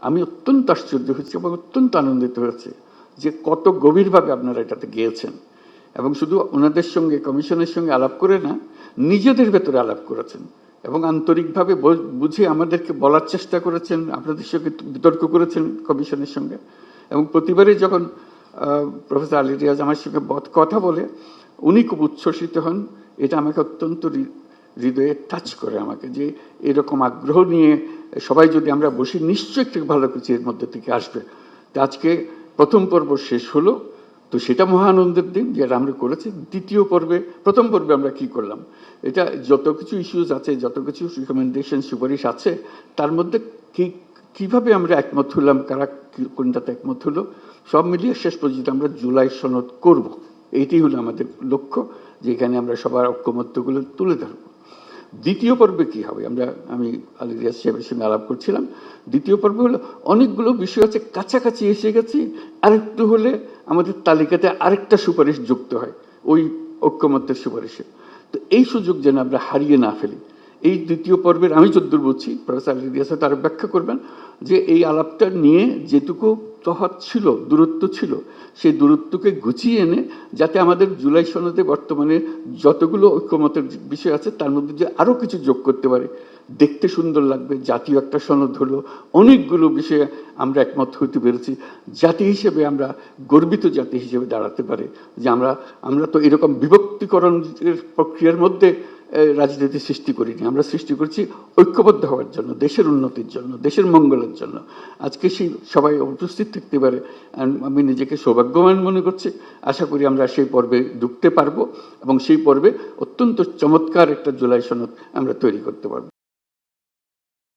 আমি অত্যন্ত আশ্চর্য হয়েছি এবং অত্যন্ত আনন্দিত হয়েছি যে কত গভীরভাবে আপনারা এটাতে গিয়েছেন। এবং শুধু ওনাদের সঙ্গে, কমিশনের সঙ্গে আলাপ করে না, নিজেদের ভেতরে আলাপ করেছেন। এবং আন্তরিকভাবে বুঝে আমাদেরকে বলার চেষ্টা করেছেন, আপনাদের সঙ্গে বিতর্ক করেছেন কমিশনের সঙ্গে। এবং প্রতিবারই যখন প্রফেসর আলী রিয়াজ আমার সঙ্গে কথা বলে, উনি খুব উচ্ছ্বসিত হন। এটা আমাকে অত্যন্ত হৃদয়ে টাচ করে আমাকে যে এরকম আগ্রহ নিয়ে সবাই যদি আমরা বসি, নিশ্চয়ই একটু ভালো কিছু এর মধ্যে থেকে আসবে। তো আজকে প্রথম পর্ব শেষ হলো। তো সেটা মহানন্দের দিন, যেটা আমরা করেছি। দ্বিতীয় পর্বে, প্রথম পর্বে আমরা কি করলাম? এটা যত কিছু ইস্যুজ আছে, যত কিছু রিকমেন্ডেশন সুপারিশ আছে, তার মধ্যে কি, কীভাবে আমরা একমত হলাম, কারা কোনটাতে একমত হলো, সব মিলিয়ে শেষ পর্যন্ত আমরা জুলাই সনদ করব। এইটি হলো আমাদের লক্ষ্য, যেখানে আমরা সবার ঐক্যমত্যগুলো তুলে ধরবো। দ্বিতীয় পর্বে কি হবে? আমরা, আমি আলী রিয়াজ সাহেবের সঙ্গে আলাপ করছিলাম। দ্বিতীয় পর্ব হলো অনেকগুলো বিষয় আছে, কাছাকাছি এসে গেছি। আরেকটু হলে আমাদের তালিকাতে আরেকটা সুপারিশ যুক্ত হয়, ওই ঐক্যমত্যের সুপারিশে। তো এই সুযোগ যেন আমরা হারিয়ে না ফেলি। এই দ্বিতীয় পর্বের আমি যদ্দূর বুঝছি প্রফেসর আলী রিয়াজ তার ব্যাখ্যা করবেন যে এই আলাপটা নিয়ে যেটুকু তফাৎ ছিল, দূরত্ব ছিল, সেই দূরত্বকে গুছিয়ে এনে যাতে আমাদের জুলাই সনদে বর্তমানে যতগুলো ঐক্যমতের বিষয় আছে তার মধ্যে যে আরও কিছু যোগ করতে পারে। দেখতে সুন্দর লাগবে, জাতীয় একটা সনদ হলো, অনেকগুলো বিষয়ে আমরা একমত হইতে পেরেছি। জাতি হিসেবে আমরা গর্বিত জাতি হিসেবে দাঁড়াতে পারে। যে আমরা আমরা তো এরকম বিভক্তিকরণের প্রক্রিয়ার মধ্যে রাজনীতি সৃষ্টি করিনি। আমরা সৃষ্টি করছি ঐক্যবদ্ধ হওয়ার জন্য, দেশের উন্নতির জন্য, দেশের মঙ্গলের জন্য। আজকে সেই সবাই উপস্থিত থাকতে পারে আমি নিজেকে সৌভাগ্যবান মনে করছি। আশা করি আমরা সেই পর্বে ঢুকতে পারব এবং সেই পর্বে অত্যন্ত চমৎকার একটা জুলাই সনদ আমরা তৈরি করতে পারব।